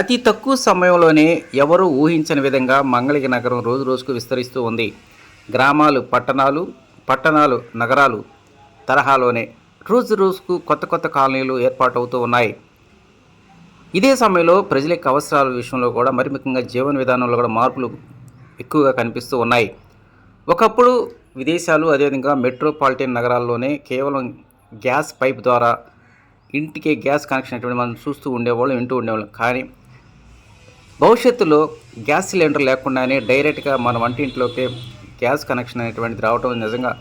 అతి తక్కువ సమయంలోనే ఎవరూ ఊహించని విధంగా మంగళగిరి నగరం రోజు రోజుకు విస్తరిస్తూ ఉంది. గ్రామాలు పట్టణాలు పట్టణాలు నగరాలు తరహాలోనే రోజు రోజుకు కొత్త కొత్త కాలనీలు ఏర్పాటవుతూ ఉన్నాయి. ఇదే సమయంలో ప్రజల యొక్క అవసరాల విషయంలో కూడా మరి ముఖ్యంగా జీవన విధానంలో కూడా మార్పులు ఎక్కువగా కనిపిస్తూ ఉన్నాయి. ఒకప్పుడు విదేశాలు అదేవిధంగా మెట్రోపాలిటన్ నగరాల్లోనే కేవలం గ్యాస్ పైప్ ద్వారా ఇంటికి గ్యాస్ కనెక్షన్ అటువంటి మనం చూస్తూ ఉండేవాళ్ళం వింటూ ఉండేవాళ్ళం. కానీ భవిష్యత్తులో గ్యాస్ సిలిండర్ లేకుండానే డైరెక్ట్గా మన వంటింట్లోకి గ్యాస్ కనెక్షన్ అనేటువంటిది రావడం నిజంగా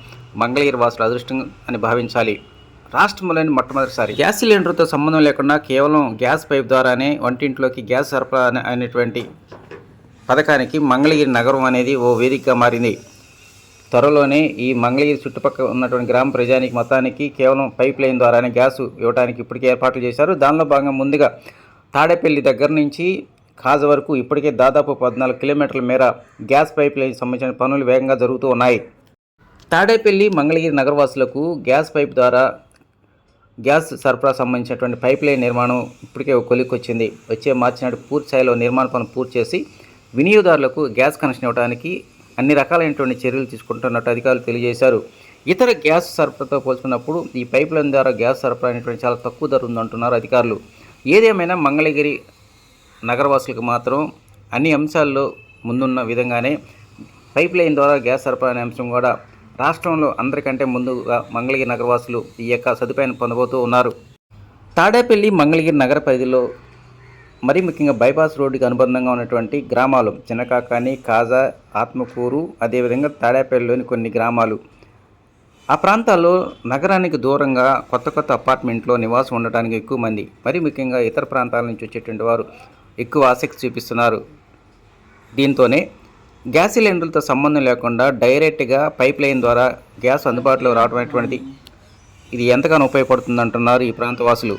మంగళగిరి వాసుల అదృష్టం అని భావించాలి. రాష్ట్రంలోని మొట్టమొదటిసారి గ్యాస్ సిలిండర్తో సంబంధం లేకుండా కేవలం గ్యాస్ పైప్ ద్వారానే వంటింట్లోకి గ్యాస్ సరఫరా అనేటువంటి పథకానికి మంగళగిరి నగరం అనేది ఓ వేదికగా మారింది. త్వరలోనే ఈ మంగళగిరి చుట్టుపక్కల ఉన్నటువంటి గ్రామ ప్రజానికి మొత్తానికి కేవలం పైప్ లైన్ ద్వారానే గ్యాస్ ఇవ్వడానికి ఇప్పటికే ఏర్పాట్లు చేశారు. దానిలో భాగంగా ముందుగా తాడేపల్లి దగ్గర నుంచి ఖాజ్ వరకు ఇప్పటికే దాదాపు పద్నాలుగు కిలోమీటర్ల మేర గ్యాస్ పైప్ లైన్ సంబంధించిన పనులు వేగంగా జరుగుతూ ఉన్నాయి. తాడేపల్లి మంగళగిరి నగరవాసులకు గ్యాస్ పైప్ ద్వారా గ్యాస్ సరఫరా సంబంధించినటువంటి పైప్ లైన్ నిర్మాణం ఇప్పటికే ఒక కొలిక్కొచ్చింది. వచ్చే మార్చి నాటి పూర్తి స్థాయిలో నిర్మాణ పనులు పూర్తి చేసి వినియోగదారులకు గ్యాస్ కనెక్షన్ ఇవ్వడానికి అన్ని రకాలైనటువంటి చర్యలు తీసుకుంటున్నట్టు అధికారులు తెలియజేశారు. ఇతర గ్యాస్ సరఫరాతో పోల్చుకున్నప్పుడు ఈ పైప్ లైన్ ద్వారా గ్యాస్ సరఫరా అనేటువంటి చాలా తక్కువ ధర ఉందంటున్నారు అధికారులు. ఏదేమైనా మంగళగిరి నగరవాసులకు మాత్రం అన్ని అంశాల్లో ముందున్న విధంగానే పైప్ లైన్ ద్వారా గ్యాస్ సరఫరా అనే అంశం కూడా రాష్ట్రంలో అందరికంటే ముందుగా మంగళగిరి నగరవాసులు ఈ యొక్క సదుపాయాన్ని పొందబోతూ ఉన్నారు. తాడేపల్లి మంగళగిరి నగర పరిధిలో మరీ ముఖ్యంగా బైపాస్ రోడ్డుకి అనుబంధంగా ఉన్నటువంటి గ్రామాలు చిన్నకాకాని కాజా ఆత్మకూరు అదేవిధంగా తాడేపల్లిలోని కొన్ని గ్రామాలు. ఆ ప్రాంతాల్లో నగరానికి దూరంగా కొత్త కొత్త అపార్ట్మెంట్లో నివాసం ఉండటానికి ఎక్కువ మంది మరి ముఖ్యంగా ఇతర ప్రాంతాల నుంచి వచ్చేటువంటి వారు ఎక్కువ ఆసక్తి చూపిస్తున్నారు. దీంతోనే గ్యాస్ సిలిండర్లతో సంబంధం లేకుండా డైరెక్ట్గా పైప్ లైన్ ద్వారా గ్యాస్ అందుబాటులో రావడం ఇది ఎంతగానో ఉపయోగపడుతుంది అంటున్నారు ఈ ప్రాంతవాసులు.